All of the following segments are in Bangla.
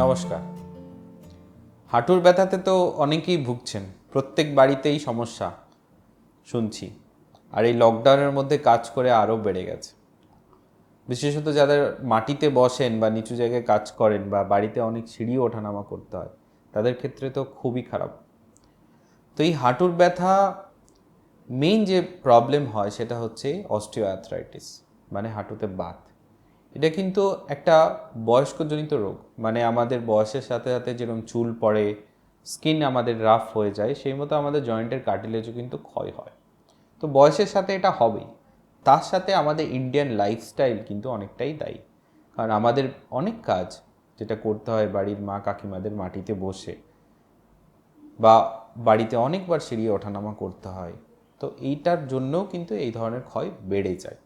নমস্কার। হাঁটুর ব্যথাতে তো অনেকেই ভুগছেন, প্রত্যেক বাড়িতেই সমস্যা, শুনছি। আর এই লকডাউনের মধ্যে কাজ করে আরও বেড়ে গেছে। বিশেষত যাদের মাটিতে বসেন বা নিচু জায়গায় কাজ করেন বা বাড়িতে অনেক সিঁড়ি ওঠানামা করতে হয়, তাদের ক্ষেত্রে তো খুবই খারাপ। তো এই হাঁটুর ব্যথা মেইন যে প্রবলেম হয় সেটা হচ্ছে অস্টিওঅ্যাথরাইটিস মানে হাঁটুতে বাত। এটা কিন্তু একটা বয়স্কজনিত রোগ। মানে আমাদের বয়সের সাথে সাথে যেরকম চুল পড়ে, স্কিন আমাদের রাফ হয়ে যায়, সেই মতো আমাদের জয়েন্টের কার্টিলেজও কিন্তু ক্ষয় হয়। তো বয়সের সাথে এটা হবেই। তার সাথে আমাদের ইন্ডিয়ান লাইফস্টাইল কিন্তু অনেকটাই দায়ী। কারণ আমাদের অনেক কাজ যেটা করতে হয় বাড়ির মা কাকিমাদের মাটিতে বসে বা বাড়িতে অনেকবার সিঁড়ি ওঠানামা করতে হয়। তো এইটার জন্যও কিন্তু এই ধরনের ক্ষয় বেড়ে যায়।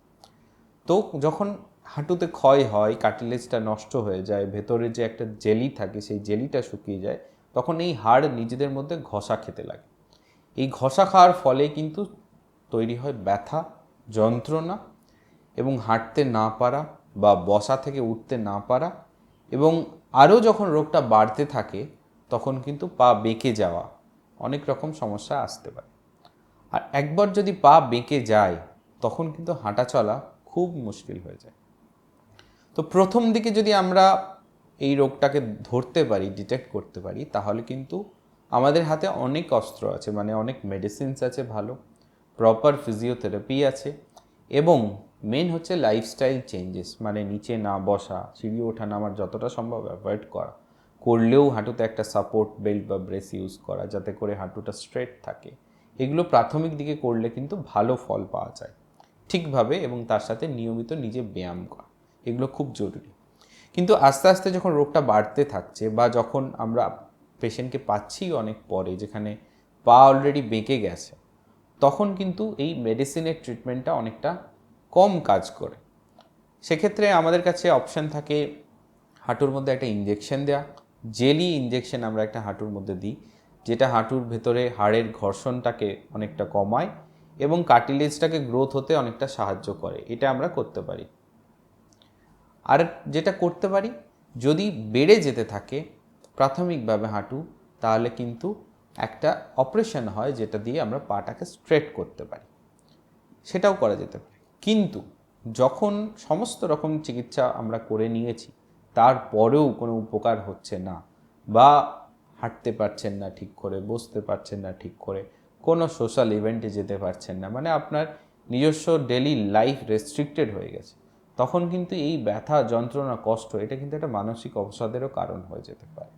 তো যখন হাঁটুতে ক্ষয় হয় কার্টিলেজটা নষ্ট হয়ে যায়, ভেতরে যে একটা জেলি থাকে সেই জেলিটা শুকিয়ে যায়, তখন এই হাড় নিজেদের মধ্যে ঘষা খেতে লাগে। এই ঘষা খাওয়ার ফলে কিন্তু তৈরি হয় ব্যথা, যন্ত্রণা এবং হাঁটতে না পারা বা বসা থেকে উঠতে না পারা এবং আরও যখন রোগটা বাড়তে থাকে, তখন কিন্তু পা বেঁকে যাওয়া অনেক রকম সমস্যা আসতে পারে। আর একবার যদি পা বেঁকে যায়, তখন কিন্তু হাঁটা চলা খুব মুশকিল হয়ে যায়। তো প্রথম দিকে যদি আমরা এই রোগটাকে ধরতে পারি ডিটেক্ট করতে পারি, তাহলে কিন্তু আমাদের হাতে অনেক অস্ত্র আছে মানে অনেক মেডিসিনস আছে ভালো প্রপার ফিজিওথেরাপি আছে এবং মেন হচ্ছে লাইফস্টাইল চেঞ্জেস মানে নিচে না বসা, সিঁড়ি ওঠা নামার যতটা সম্ভব অ্যাভয়েড করা। করলেও হাঁটুতে একটা সাপোর্ট বেল্ট বা ব্রেস ইউজ করা, যাতে করে হাঁটুটা স্ট্রেট থাকে। এগুলো প্রাথমিক দিকে করলে কিন্তু ভালো ফল পাওয়া যায়। ঠিকভাবে এবং তার সাথে নিয়মিত নিজে ব্যায়াম করা। এগুলো খুব জরুরি। কিন্তু আস্তে আস্তে যখন রোগটা বাড়তে থাকছে বা যখন আমরা পেশেন্টকে পাচ্ছি অনেক পরে যেখানে পা অলরেডি বেঁকে গেছে, তখন কিন্তু এই মেডিসিনের ট্রিটমেন্টটা অনেকটা কম কাজ করে। সেক্ষেত্রে আমাদের কাছে অপশান থাকে হাঁটুর মধ্যে একটা ইঞ্জেকশন দেওয়া জেলি ইঞ্জেকশন আমরা একটা হাঁটুর মধ্যে দিই, যেটা হাঁটুর ভেতরে হাড়ের ঘর্ষণটাকে অনেকটা কমায় এবং কার্টিলেজটাকে গ্রোথ হতে অনেকটা সাহায্য করে। এটা আমরা করতে পারি। আর যেটা করতে পারি, যদি বেড়ে যেতে থাকে প্রাথমিকভাবে হাঁটু, তাহলে কিন্তু একটা অপারেশন হয় যেটা দিয়ে আমরা পাটাকে স্ট্রেট করতে পারি। সেটাও করা যেতে পারে। কিন্তু যখন সমস্ত রকম চিকিৎসা আমরা করে নিয়েছি, তারপরেও কোনো উপকার হচ্ছে না বা হাঁটতে পারছেন না ঠিক করে, বসতে পারছেন না ঠিক করে, কোনো সোশ্যাল ইভেন্টে যেতে পারছেন না মানে আপনার নিজস্ব ডেলি লাইফ রেস্ট্রিক্টেড হয়ে গেছে। তখন কিন্তু এই ব্যথা, যন্ত্রণা, কষ্ট, এটা কিন্তু একটা মানসিক অবসাদেরও কারণ হয়ে যেতে পারে।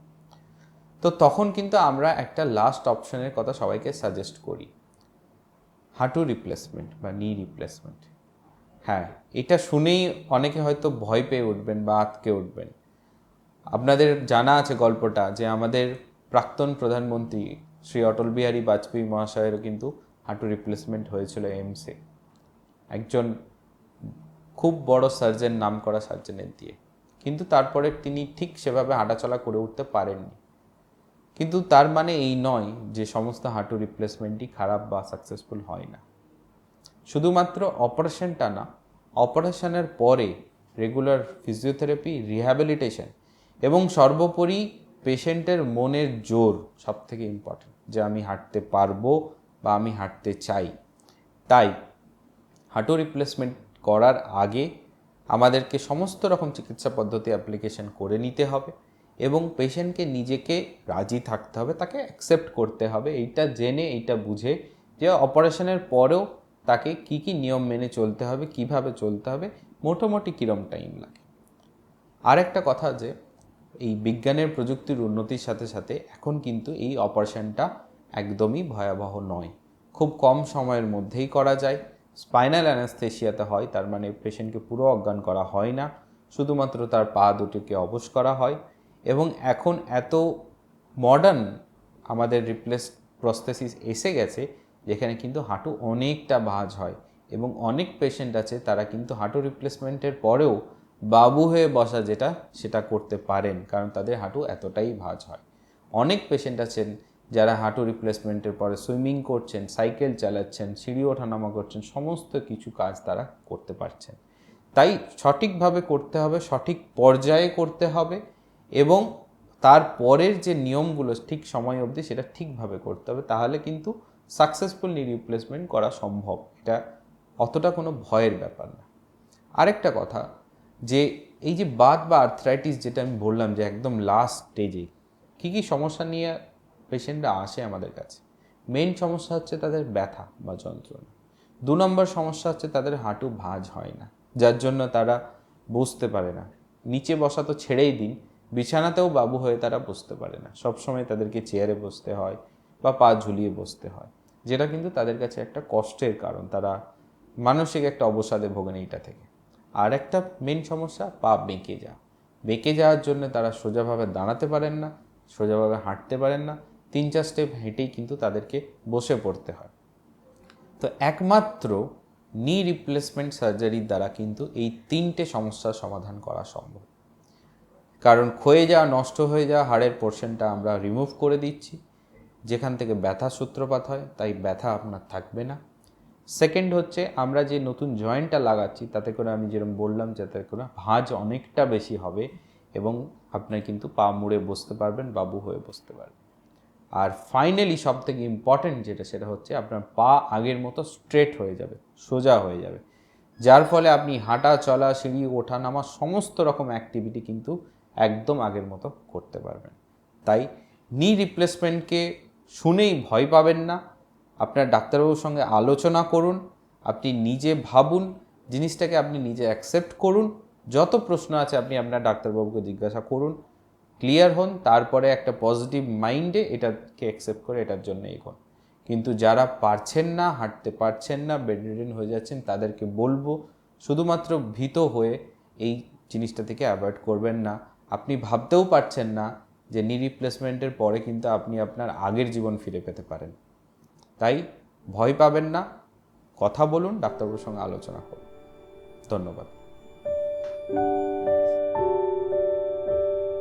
তো তখন কিন্তু আমরা একটা লাস্ট অপশনের কথা সবাইকে সাজেস্ট করি। হাঁটু রিপ্লেসমেন্ট বা নি রিপ্লেসমেন্ট হ্যাঁ এটা শুনেই অনেকে হয়তো ভয় পেয়ে উঠবেন বা আতকে উঠবেন। আপনাদের জানা আছে গল্পটা যে আমাদের প্রাক্তন প্রধানমন্ত্রী শ্রী অটল বিহারী বাজপেয়ী মহাশয়েরও কিন্তু হাঁটু রিপ্লেসমেন্ট হয়েছিল এমসে একজন খুব বড় সার্জেন নাম করা সার্জেনের দিয়ে। কিন্তু তারপরে তিনি ঠিক সেভাবে হাঁটাচলা করে উঠতে পারেননি। কিন্তু তার মানে এই নয় যে সমস্ত হাঁটু রিপ্লেসমেন্টই খারাপ বা সাকসেসফুল হয় না। শুধুমাত্র অপারেশনটা না অপারেশনের পরে রেগুলার ফিজিওথেরাপি রিহ্যাবিলিটেশন এবং সর্বোপরি পেশেন্টের মনের জোর সব থেকে ইম্পর্টেন্ট যে আমি হাঁটতে পারব বা আমি হাঁটতে চাই। তাই হাঁটু রিপ্লেসমেন্ট করার আগে আমাদেরকে সমস্ত রকম চিকিৎসা পদ্ধতি অ্যাপ্লিকেশন করে নিতে হবে এবং পেশেন্টকে নিজেকে রাজি থাকতে হবে, তাকে অ্যাকসেপ্ট করতে হবে। এইটা জেনে, এইটা বুঝে যে অপারেশনের পরেও তাকে কি কি নিয়ম মেনে চলতে হবে, কীভাবে চলতে হবে, মোটামুটি কীরম টাইম লাগে। আর একটা কথা যে, এই বিজ্ঞানের প্রযুক্তির উন্নতির সাথে সাথে এখন কিন্তু এই অপারেশনটা একদমই ভয়াবহ নয়। খুব কম সময়ের মধ্যেই করা যায়। স্পাইনাল অ্যানাস্থেশিয়াতে হয়, তার মানে পেশেন্টকে পুরো অজ্ঞান করা হয় না, শুধুমাত্র তার পা দুটিকে অবশ করা হয়। এবং এখন এত মডার্ন আমাদের রিপ্লেস প্রস্থেসিস এসে গেছে, যেখানে কিন্তু হাঁটু অনেকটা ভাঁজ হয় এবং অনেক পেশেন্ট আছে, তারা কিন্তু হাঁটু রিপ্লেসমেন্টের পরেও বাবু হয়ে বসা যেটা, সেটা করতে পারেন, কারণ তাদের হাঁটু এতটাই ভাঁজ হয়। অনেক পেশেন্ট আছেন যারা হাঁটু রিপ্লেসমেন্টের পরে সুইমিং করছেন সাইকেল চালাচ্ছেন, সিঁড়ি ওঠানামা করছেন, সমস্ত কিছু কাজ তারা করতে পারছেন। তাই সঠিকভাবে করতে হবে, সঠিক পর্যায়ে করতে হবে এবং তারপরের যে নিয়মগুলো ঠিক সময় অবধি সেটা ঠিকভাবে করতে হবে। তাহলে কিন্তু সাকসেসফুল নি রিপ্লেসমেন্ট করা সম্ভব। এটা অতটা কোনো ভয়ের ব্যাপার না। আরেকটা কথা, যে এই যে বাত বা আর্থ্রাইটিস যেটা আমি বললাম যে একদম লাস্ট স্টেজে কী কী সমস্যা নিয়ে পেশেন্টরা আসে আমাদের কাছে। মেইন সমস্যা হচ্ছে তাদের ব্যথা বা যন্ত্রণা। দু নম্বর সমস্যা হচ্ছে তাদের হাঁটু ভাঁজ হয় না, যার জন্য তারা বসতে পারে না। নিচে বসা তো ছেড়েই দিন, বিছানাতেও বাবু হয়ে তারা বসতে পারে না। সবসময় তাদেরকে চেয়ারে বসতে হয় বা পা ঝুলিয়ে বসতে হয়, যেটা কিন্তু তাদের কাছে একটা কষ্টের কারণ। তারা মানসিক একটা অবসাদে ভোগেন এইটা থেকে। আর একটা মেন সমস্যা, পা বেঁকে যাওয়া। বেঁকে যাওয়ার জন্য তারা সোজাভাবে দাঁড়াতে পারেন না, সোজাভাবে হাঁটতে পারেন না তিন চার স্টেপ হেঁটেই কিন্তু তাদেরকে বসে পড়তে হয়। তো একমাত্র নি রিপ্লেসমেন্ট সার্জারির দ্বারা কিন্তু এই তিনটে সমস্যার সমাধান করা সম্ভব। কারণ ক্ষয়ে যাওয়া, নষ্ট হয়ে যাওয়া হাড়ের পোর্শনটা আমরা রিমুভ করে দিচ্ছি। যেখান থেকে ব্যথা সূত্রপাত হয়, তাই ব্যথা আপনার থাকবে না। সেকেন্ড হচ্ছে, আমরা যে নতুন জয়েন্টটা লাগাচ্ছি, তাতে করে আমি যেরকম বললাম, যাতে করে ভাঁজ অনেকটা বেশি হবে এবং আপনার কিন্তু পা মুড়ে বসতে পারবেন, বাবু হয়ে বসতে পারবেন। আর ফাইনালি সব থেকে ইম্পর্টেন্ট যেটা, সেটা হচ্ছে আপনার পা আগের মতো স্ট্রেট হয়ে যাবে, সোজা হয়ে যাবে। যার ফলে আপনি হাঁটা, চলা, সিঁড়ি, ওঠা, নামা সমস্ত রকম অ্যাক্টিভিটি কিন্তু একদম আগের মতো করতে পারবেন। তাই নি রিপ্লেসমেন্টকে শুনেই ভয় পাবেন না। আপনার ডাক্তারবাবুর সঙ্গে আলোচনা করুন, আপনি নিজে ভাবুন, জিনিসটাকে আপনি নিজে অ্যাকসেপ্ট করুন। যত প্রশ্ন আছে আপনি আপনার ডাক্তারবাবুকে জিজ্ঞাসা করুন। ক্লিয়ার হন, তারপরে একটা পজিটিভ মাইন্ডে এটাকে অ্যাকসেপ্ট করে এটার জন্য এগোন কিন্তু যারা পারছেন না, হাঁটতে পারছেন না বেডরিডেন হয়ে যাচ্ছেন, তাদেরকে বলব, শুধুমাত্র ভীত হয়ে এই জিনিসটা থেকে অ্যাভয়েড করবেন না। আপনি ভাবতেও পারছেন না যে নি রিপ্লেসমেন্টের পরে কিন্তু আপনি আপনার আগের জীবন ফিরে পেতে পারেন। তাই ভয় পাবেন না। কথা বলুন, ডাক্তারবাবুর সঙ্গে আলোচনা করুন। ধন্যবাদ।